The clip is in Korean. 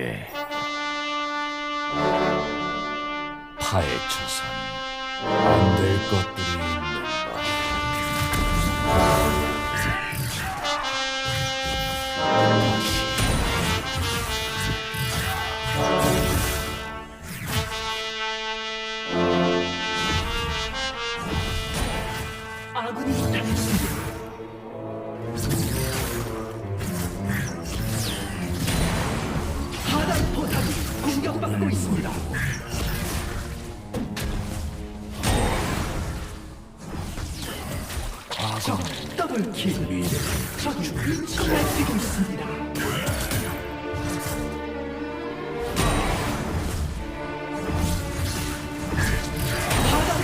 예. 파헤쳐선 안 될 것들이 있는가. 아군이 당했습니다. 하고 있습니다. 적 더블킬 적이 그 근처에 뛰고 있습니다. 바다